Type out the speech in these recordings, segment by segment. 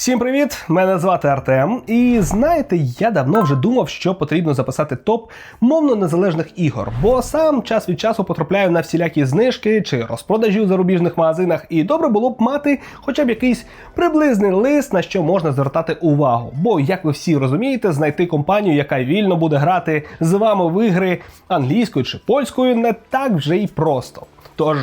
Всім привіт! Мене звати Артем. І знаєте, я давно вже думав, що потрібно записати топ мовно незалежних ігор, бо сам час від часу потрапляю на всілякі знижки чи розпродажі у зарубіжних магазинах, і добре було б мати хоча б якийсь приблизний лист, на що можна звертати увагу. Бо, як ви всі розумієте, знайти компанію, яка вільно буде грати з вами в ігри англійською чи польською, не так вже й просто. Тож.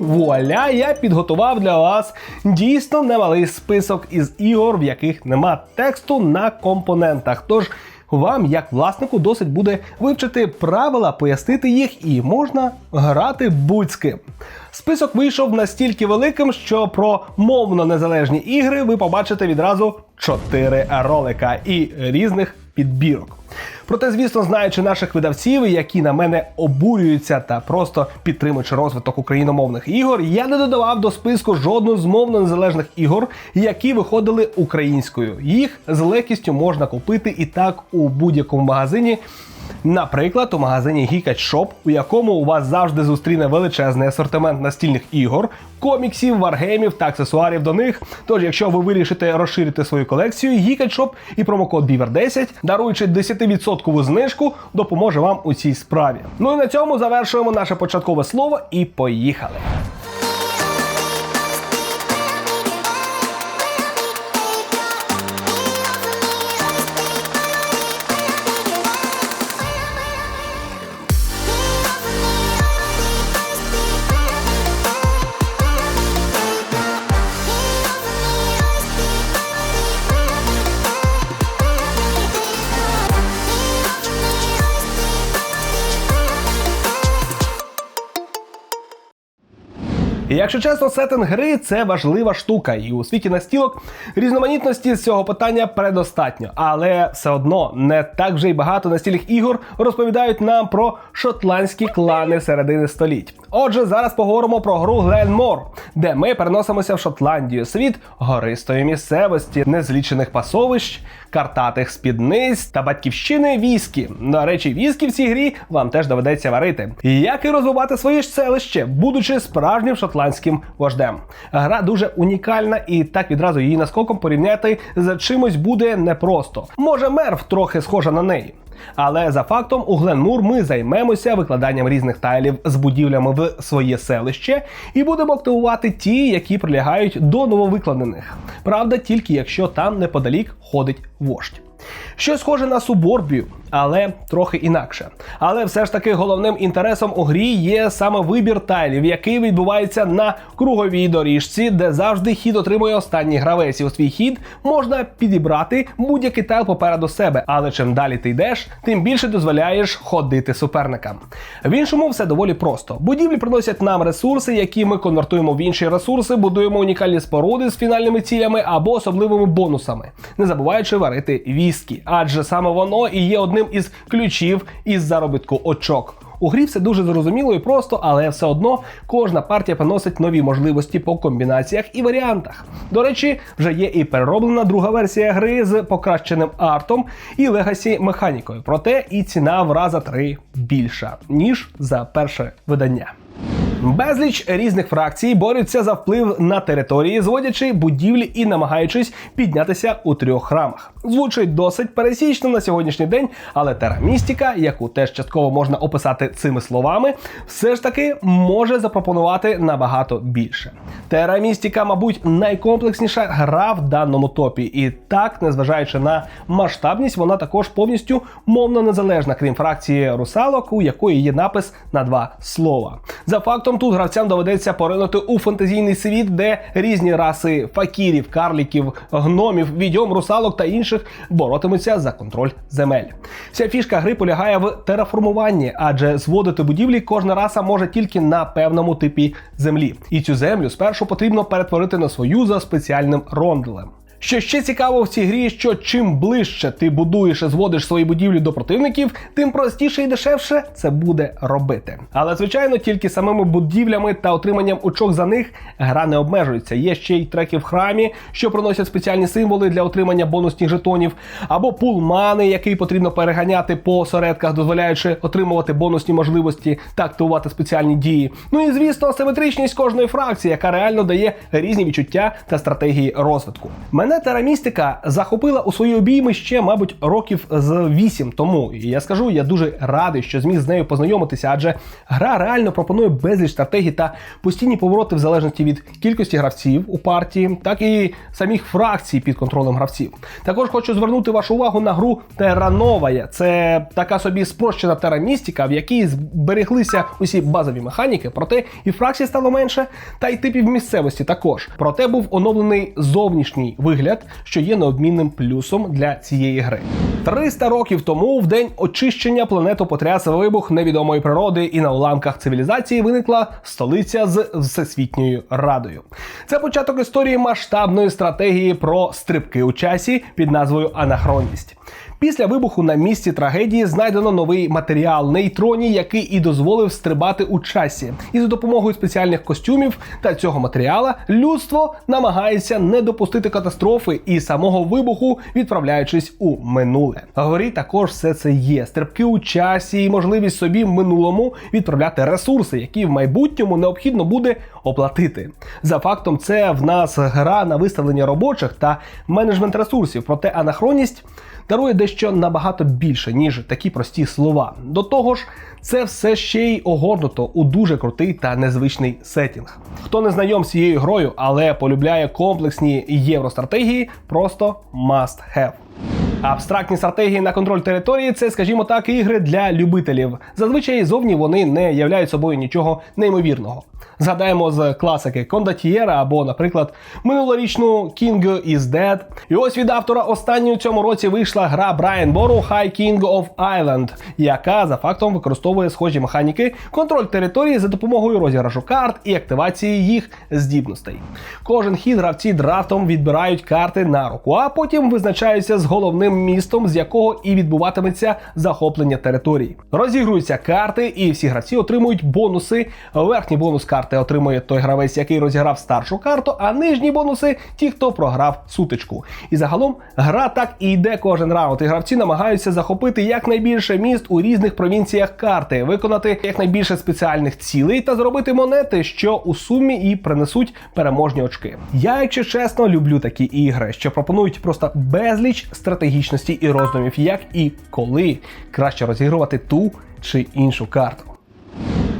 Вуаля, я підготував для вас дійсно немалий список із ігор, в яких нема тексту на компонентах. Тож вам, як власнику, досить буде вивчити правила, пояснити їх, і можна грати будь-ким. Список вийшов настільки великим, що про мовно незалежні ігри ви побачите відразу 4 ролика і різних підбірок. Проте, звісно, знаючи наших видавців, які на мене обурюються та просто підтримуючи розвиток україномовних ігор, я не додавав до списку жодну з мовно незалежних ігор, які виходили українською. Їх з легкістю можна купити і так у будь-якому магазині. Наприклад, у магазині Geekage Shop, у якому у вас завжди зустріне величезний асортимент настільних ігор, коміксів, варгеймів та аксесуарів до них. Тож, якщо ви вирішите розширити свою колекцію, Geekage Shop і промокод BIVER10, даруючи 10% знижку, допоможе вам у цій справі. Ну і на цьому завершуємо наше початкове слово і поїхали. І якщо чесно, сеттинг гри це важлива штука, і у світі настілок різноманітності з цього питання предостатньо. Але все одно не так вже й багато настільних ігор розповідають нам про шотландські клани середини століть. Отже, зараз поговоримо про гру Гленмор, де ми переносимося в Шотландію, світ гористої місцевості, незлічених пасовищ, картатих спідниць та батьківщини віскі. До речі, віскі в цій грі вам теж доведеться варити. Як і розвивати своє ж селище, будучи справжнім шотландським вождем. Гра дуже унікальна, і так відразу її наскоком порівняти з чимось буде непросто. Може, мерв трохи схожа на неї. Але за фактом у Гленмур ми займемося викладанням різних тайлів з будівлями в своє селище і будемо активувати ті, які прилягають до нововикладених. Правда, тільки якщо там неподалік ходить вождь. Щось схоже на суборбію, але трохи інакше. Але все ж таки головним інтересом у грі є саме вибір тайлів, який відбувається на круговій доріжці, де завжди хід отримує останній гравець. І у свій хід можна підібрати будь-який тайл попереду себе. Але чим далі ти йдеш, тим більше дозволяєш ходити суперникам. В іншому все доволі просто. Будівлі приносять нам ресурси, які ми конвертуємо в інші ресурси, будуємо унікальні споруди з фінальними цілями або особливими бонусами, не забуваючи варити віскі, адже саме воно і є одним із ключів із заробітку очок. У грі все дуже зрозуміло і просто, але все одно кожна партія приносить нові можливості по комбінаціях і варіантах. До речі, вже є і перероблена друга версія гри з покращеним артом і легасі механікою. Проте і ціна в раза три більша ніж за перше видання. Безліч різних фракцій борються за вплив на території, зводячи будівлі і намагаючись піднятися у трьох храмах. Звучить досить пересічно на сьогоднішній день, але терамістіка, яку теж частково можна описати цими словами, все ж таки може запропонувати набагато більше. Терамістіка, мабуть, найкомплексніша гра в даному топі, і так, незважаючи на масштабність, вона також повністю мовно незалежна, крім фракції русалок, у якої є напис на два слова. За фактом, тут гравцям доведеться поринути у фантазійний світ, де різні раси факірів, карліків, гномів, відьом, русалок та інших боротимуться за контроль земель. Вся фішка гри полягає в тераформуванні, адже зводити будівлі кожна раса може тільки на певному типі землі. І цю землю спершу потрібно перетворити на свою за спеціальним ронделем. Що ще цікаво в цій грі, що чим ближче ти будуєш і зводиш свої будівлі до противників, тим простіше і дешевше це буде робити. Але звичайно, тільки самими будівлями та отриманням очок за них гра не обмежується. Є ще й треки в храмі, що приносять спеціальні символи для отримання бонусних жетонів, або пул мани, який потрібно переганяти по осередках, дозволяючи отримувати бонусні можливості та активувати спеціальні дії. Ну і звісно, асиметричність кожної фракції, яка реально дає різні відчуття та стратегії розвитку. Мене терамістика захопила у свої обійми ще, мабуть, років з 8 тому. І я скажу, я дуже радий, що зміг з нею познайомитися, адже гра реально пропонує безліч стратегій та постійні повороти в залежності від кількості гравців у партії, так і самих фракцій під контролем гравців. Також хочу звернути вашу увагу на гру Террановая. Це така собі спрощена терамістика, в якій збереглися усі базові механіки, проте і фракцій стало менше, та й типів місцевості також. Проте був оновлений зовнішній вигляд, що є неодмінним плюсом для цієї гри. 300 років тому, в день очищення планету потряс вибух невідомої природи, і на уламках цивілізації виникла столиця з всесвітньою радою. Це початок історії масштабної стратегії про стрибки у часі під назвою Анахронність. Після вибуху на місці трагедії знайдено новий матеріал нейтроні, який і дозволив стрибати у часі. І за допомогою спеціальних костюмів та цього матеріала людство намагається не допустити катастрофи і самого вибуху, відправляючись у минуле. Горі також все це є: стрибки у часі і можливість собі в минулому відправляти ресурси, які в майбутньому необхідно буде оплатити. За фактом, це в нас гра на виставлення робочих та менеджмент ресурсів, проте анахронність дарує дещо набагато більше, ніж такі прості слова. До того ж, це все ще й огорнуто у дуже крутий та незвичний сетінг. Хто не знайом з цією грою, але полюбляє комплексні євростратегії, просто must have. Абстрактні стратегії на контроль території це, скажімо так, ігри для любителів. Зазвичай зовні вони не являють собою нічого неймовірного. Згадаємо з класики Кондатієра або, наприклад, минулорічну King is Dead. І ось від автора останньої у цьому році вийшла гра Brian Boru High King of Island, яка за фактом використовує схожі механіки, контроль території за допомогою розіграшу карт і активації їх здібностей. Кожен хід гравці драфтом відбирають карти на руку, а потім визначаються з головним містом, з якого і відбуватиметься захоплення території. Розігруються карти, і всі гравці отримують бонуси. Верхній бонус карти отримує той гравець, який розіграв старшу карту, а нижні бонуси ті, хто програв сутичку. І загалом гра так і йде кожен раунд. І гравці намагаються захопити якнайбільше міст у різних провінціях карти, виконати якнайбільше спеціальних цілей та зробити монети, що у сумі і принесуть переможні очки. Я, якщо чесно, люблю такі ігри, що пропонують просто безліч стратегічності і роздумів, як і коли краще розігрувати ту чи іншу карту.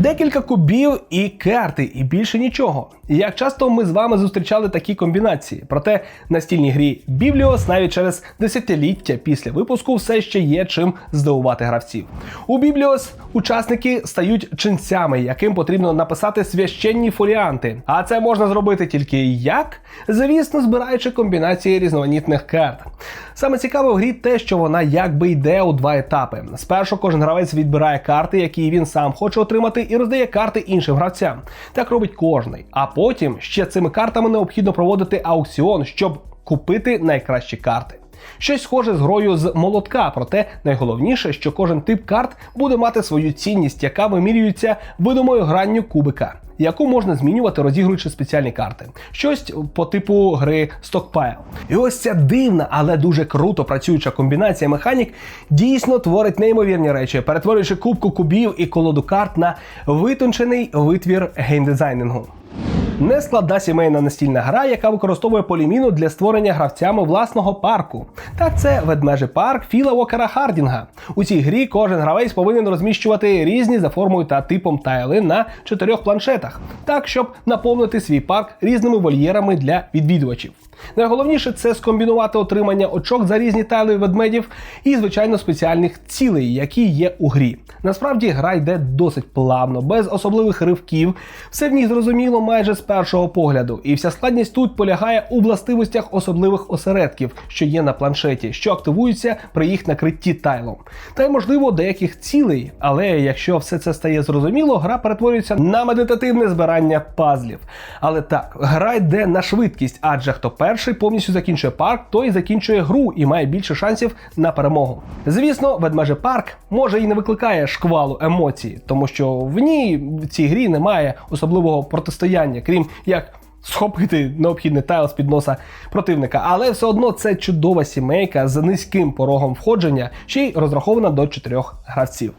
Декілька кубів і карти, і більше нічого. Як часто ми з вами зустрічали такі комбінації, проте настільній грі Бібліос навіть через десятиліття після випуску все ще є чим здивувати гравців. У Бібліос учасники стають ченцями, яким потрібно написати священні фоліанти. А це можна зробити тільки як? Звісно, збираючи комбінації різноманітних карт. Саме цікаве в грі те, що вона якби йде у два етапи. Спершу кожен гравець відбирає карти, які він сам хоче отримати, і роздає карти іншим гравцям. Так робить кожний. А потім ще цими картами необхідно проводити аукціон, щоб купити найкращі карти. Щось схоже з грою з молотка, проте найголовніше, що кожен тип карт буде мати свою цінність, яка вимірюється видимою гранню кубика, яку можна змінювати, розігруючи спеціальні карти. Щось по типу гри Stockpile. І ось ця дивна, але дуже круто працююча комбінація механік дійсно творить неймовірні речі, перетворюючи кубку кубів і колоду карт на витончений витвір геймдизайнингу. Нескладна сімейна настільна гра, яка використовує поліміну для створення гравцями власного парку. Та це ведмежий парк Філа Уокера Хардінга. У цій грі кожен гравець повинен розміщувати різні за формою та типом тайли на чотирьох планшетах, так щоб наповнити свій парк різними вольєрами для відвідувачів. Найголовніше це скомбінувати отримання очок за різні тайли ведмедів і, звичайно, спеціальних цілей, які є у грі. Насправді гра йде досить плавно, без особливих ривків. Все в ній зрозуміло майже з першого погляду, і вся складність тут полягає у властивостях особливих осередків, що є на планшеті, що активуються при їх накритті тайлом. Та й можливо деяких цілей, але якщо все це стає зрозуміло, гра перетворюється на медитативне збирання пазлів. Але так, гра йде на швидкість, адже хто перший перший повністю закінчує парк, той закінчує гру і має більше шансів на перемогу. Звісно, ведмежий парк може і не викликає шквалу емоцій, тому що в ній в цій грі немає особливого протистояння, крім як. Схопити необхідний тайл з під носа противника, але все одно це чудова сімейка з низьким порогом входження, ще й розрахована до чотирьох гравців.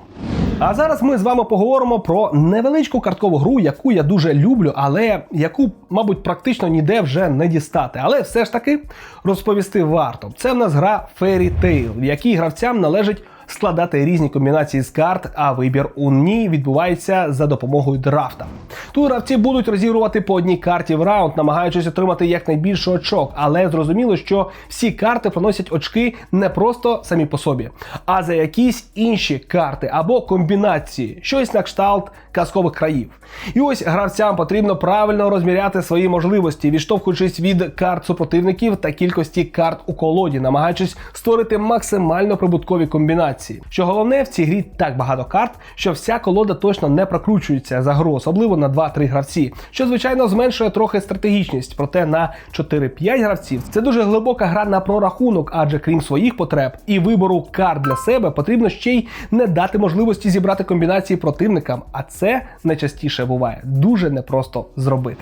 А зараз ми з вами поговоримо про невеличку карткову гру, яку я дуже люблю, але яку, мабуть, практично ніде вже не дістати. Але все ж таки розповісти варто. Це в нас гра Fairy Tail, в якій гравцям належить складати різні комбінації з карт, а вибір у ній відбувається за допомогою драфта. Тут гравці будуть розігрувати по одній карті в раунд, намагаючись отримати якнайбільше очок, але зрозуміло, що всі карти приносять очки не просто самі по собі, а за якісь інші карти або комбінації, щось на кшталт казкових країв. І ось гравцям потрібно правильно розміряти свої можливості, відштовхуючись від карт супротивників та кількості карт у колоді, намагаючись створити максимально прибуткові комбінації. Що головне, в цій грі так багато карт, що вся колода точно не прокручується за гру, особливо на 2-3 гравці, що звичайно зменшує трохи стратегічність. Проте на 4-5 гравців це дуже глибока гра на прорахунок, адже крім своїх потреб і вибору карт для себе потрібно ще й не дати можливості зібрати комбінації противникам, а це найчастіше буває дуже непросто зробити.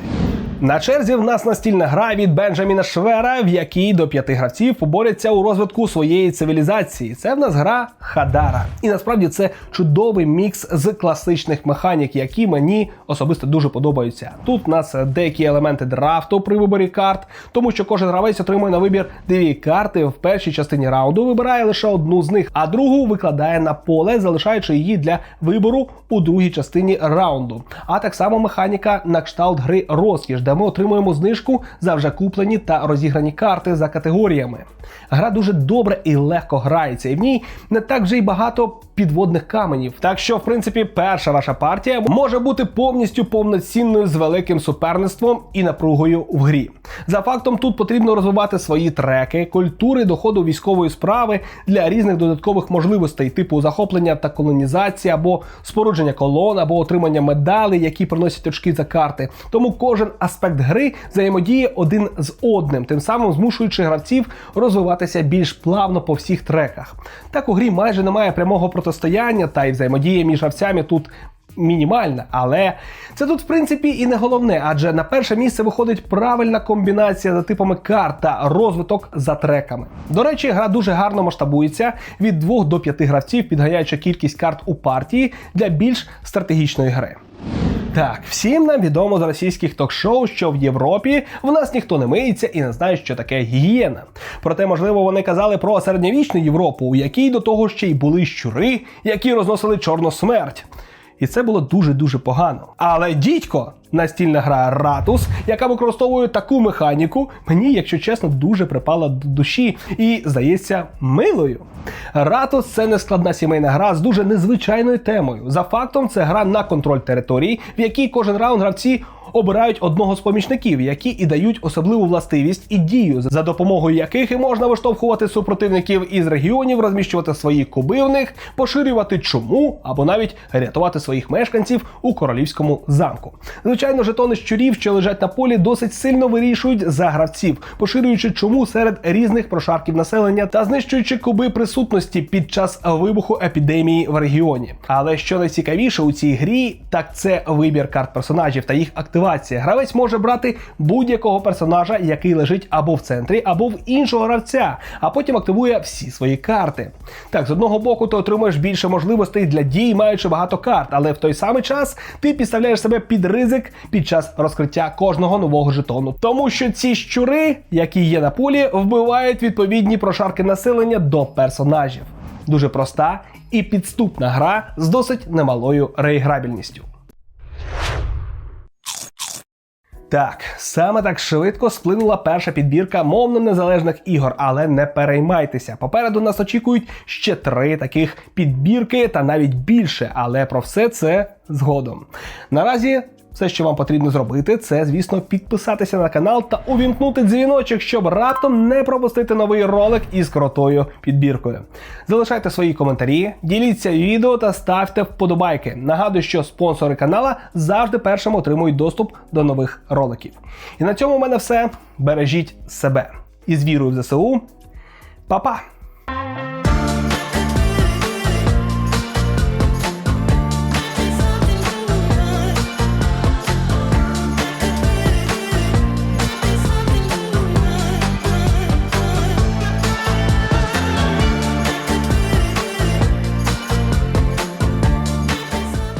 На черзі в нас настільна гра від Бенджаміна Швера, в якій до п'яти гравців поборються у розвитку своєї цивілізації. Це в нас гра Хадара. І насправді це чудовий мікс з класичних механік, які мені особисто дуже подобаються. Тут у нас деякі елементи драфту при виборі карт, тому що кожен гравець отримує на вибір дві карти в першій частині раунду, вибирає лише одну з них, а другу викладає на поле, залишаючи її для вибору у другій частині раунду. А так само механіка на кшталт гри розкіш, де ми отримуємо знижку за вже куплені та розіграні карти за категоріями. Гра дуже добре і легко грається, і в ній не так вже й багато підводних каменів. Так що, в принципі, перша ваша партія може бути повністю повноцінною з великим суперництвом і напругою в грі. За фактом, тут потрібно розвивати свої треки, культури доходу військової справи для різних додаткових можливостей, типу захоплення та колонізації, або спорудження колон, або отримання медалей, які приносять очки за карти. Тому кожен аспект гри взаємодіє один з одним, тим самим змушуючи гравців розвиватися більш плавно по всіх треках. Так у грі майже немає прямого протистояння, та й взаємодія між гравцями тут. Мінімальна, але це тут в принципі і не головне, адже на перше місце виходить правильна комбінація за типами карт та розвиток за треками. До речі, гра дуже гарно масштабується від 2 до 5 гравців, підганяючи кількість карт у партії для більш стратегічної гри. Так, всім нам відомо з російських ток-шоу, що в Європі в нас ніхто не миється і не знає, що таке гігієна. Проте, можливо, вони казали про середньовічну Європу, у якій до того ще й були щури, які розносили чорну смерть. І це було дуже-дуже погано. Але дідько, настільна гра Ратус, яка використовує таку механіку, мені, якщо чесно, дуже припала до душі і, здається, милою. Ратус це нескладна сімейна гра з дуже незвичайною темою. За фактом, це гра на контроль території, в якій кожен раунд гравці обирають одного з помічників, які і дають особливу властивість і дію, за допомогою яких і можна виштовхувати супротивників із регіонів, розміщувати свої куби в них, поширювати чуму або навіть рятувати своїх мешканців у королівському замку. Звичайно, жетони щурів, що лежать на полі, досить сильно вирішують за гравців, поширюючи чуму серед різних прошарків населення та знищуючи куби присутності під час вибуху епідемії в регіоні. Але що найцікавіше у цій грі, так це вибір карт персонажів та їх активація. Гравець може брати будь-якого персонажа, який лежить або в центрі, або в іншого гравця, а потім активує всі свої карти. Так, з одного боку, ти отримуєш більше можливостей для дій, маючи багато карт, але в той самий час ти підставляєш себе під ризик під час розкриття кожного нового жетону. Тому що ці щури, які є на полі, вбивають відповідні прошарки населення до персонажів. Дуже проста і підступна гра з досить немалою реіграбільністю. Так, саме так швидко сплинула перша підбірка мовно незалежних ігор, але не переймайтеся. Попереду нас очікують ще три таких підбірки та навіть більше, але про все це згодом. Наразі Все, що вам потрібно зробити, це, звісно, підписатися на канал та увімкнути дзвіночок, щоб раптом не пропустити новий ролик із крутою підбіркою. Залишайте свої коментарі, діліться відео та ставте вподобайки. Нагадую, що спонсори канала завжди першим отримують доступ до нових роликів. І на цьому в мене все. Бережіть себе. І з вірою в ЗСУ. Па-па!